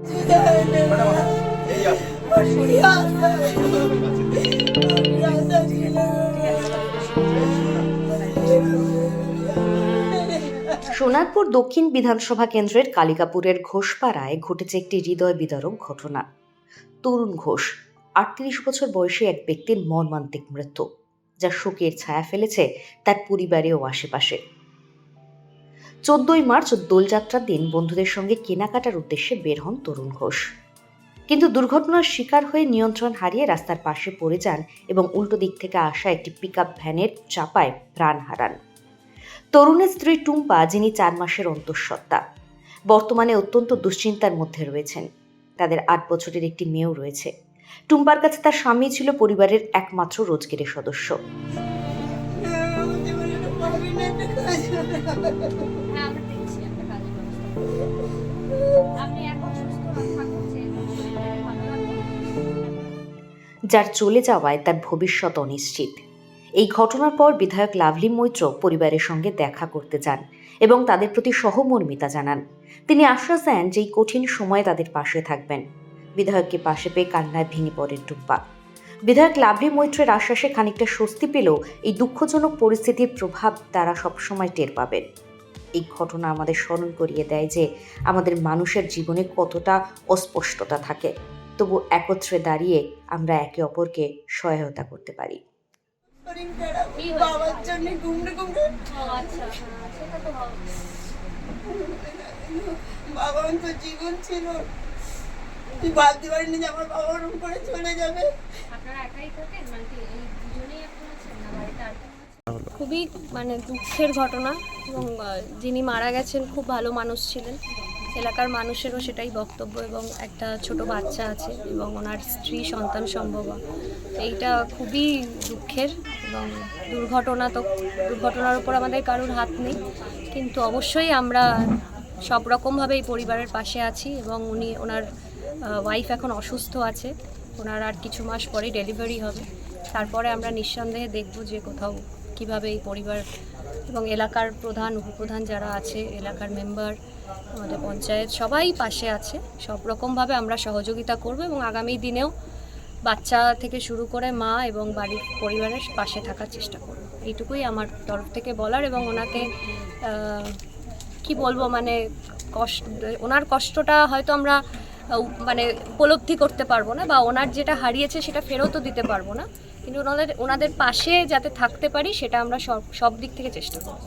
সোনারপুর দক্ষিণ বিধানসভা কেন্দ্রের কালিকাপুরের ঘোষপাড়ায় ঘটেছে একটি হৃদয় বিদারক ঘটনা। তরুণ ঘোষ, আটত্রিশ বছর বয়সী এক ব্যক্তির মর্মান্তিক মৃত্যু, যা শোকের ছায়া ফেলেছে তার পরিবারে ও আশেপাশে চোদ্দই মার্চ দোলযাত্রার দিন বন্ধুদের সঙ্গে কেনাকাটার উদ্দেশ্যে বের হন তরুণ ঘোষ। কিন্তু দুর্ঘটনার শিকার হয়ে নিয়ন্ত্রণ হারিয়ে রাস্তার পাশে পড়ে যান এবং উল্টো দিক থেকে আসা একটি পিকআপ ভ্যানের চাপায় প্রাণ হারান। তরুণের স্ত্রী টুম্পা, যিনি চার মাসের অন্তঃসত্ত্বা, বর্তমানে অত্যন্ত দুশ্চিন্তার মধ্যে রয়েছেন। তাদের আট বছরের একটি মেয়েও রয়েছে। টুম্পার কাছে তার স্বামী ছিল পরিবারের একমাত্র রোজগেরের সদস্য। যার চলে যাওয়ায় তার ভবিষ্যৎ অনিশ্চিত। এই ঘটনার পর বিধায়ক লাভলি মৈত্র পরিবারের সঙ্গে দেখা করতে যান এবং তাদের প্রতি সহমর্মিতা জানান। তিনি আশ্বাস দেন যে এই কঠিন সময়ে তাদের পাশে থাকবেন। বিধায়ককে পাশে পেয়ে কান্নায় ভেঙে পড়েন টুম্পা। বিধায়ক লাভলি মৈত্রের আশ্বাসে খানিকটা স্বস্তি পেলেও এই দুঃখজনক পরিস্থিতির প্রভাব তারা সবসময় টের পাবেন। এই ঘটনা আমাদের স্মরণ করিয়ে দেয় যে আমাদের মানুষের জীবনে কতটা অস্পষ্টতা থাকে। তবু একত্রে দাঁড়িয়ে আমরা একে অপরকে সহায়তা করতে পারি। বাবার জন্য ও আচ্ছা হ্যাঁ, সেটা তো বাবার তো জীবন ছিল। তুই ভাবতে পারিনি যে আমার বাবা ওরকম করে চলে যাবে আপনারা একাই থাকেন মানে কি এই দুজনেই এখন আছেন না বাড়িতে আর কেউ আছে? খুবই মানে দুঃখের ঘটনা এবং যিনি মারা গেছেন খুব ভালো মানুষ ছিলেন। এলাকার মানুষেরও সেটাই বক্তব্য এবং একটা ছোট বাচ্চা আছে এবং ওনার স্ত্রী সন্তান সম্ভব। এইটা খুবই দুঃখের এবং দুর্ঘটনা তো, দুর্ঘটনার উপর আমাদের কারোর হাত নেই। কিন্তু অবশ্যই আমরা সব রকমভাবে এই পরিবারের পাশে আছি এবং উনি, ওনার ওয়াইফ এখন অসুস্থ আছে। ওনার আর কিছু মাস পরেই ডেলিভারি হবে। তারপরে আমরা নিঃসন্দেহে দেখব যে কোথাও কীভাবে এই পরিবার এবং এলাকার প্রধান, উপপ্রধান যারা আছে, এলাকার মেম্বার আমাদের পঞ্চায়েত, সবাই পাশে আছে। সব রকমভাবে আমরা সহযোগিতা করব এবং আগামী দিনেও বাচ্চা থেকে শুরু করে মা এবং বাড়ির পরিবারের পাশে থাকার চেষ্টা করব। এইটুকুই আমার তরফ থেকে বলার এবং ওনাকে কি বলব মানে কষ্ট, ওনার কষ্টটা হয়তো আমরা মানে উপলব্ধি করতে পারব না বা ওনার যেটা হারিয়েছে সেটা ফেরতও দিতে পারব না। কিন্তু ওনাদের ওনাদের পাশে যাতে থাকতে পারি, সেটা আমরা সব সব দিক থেকে চেষ্টা করব।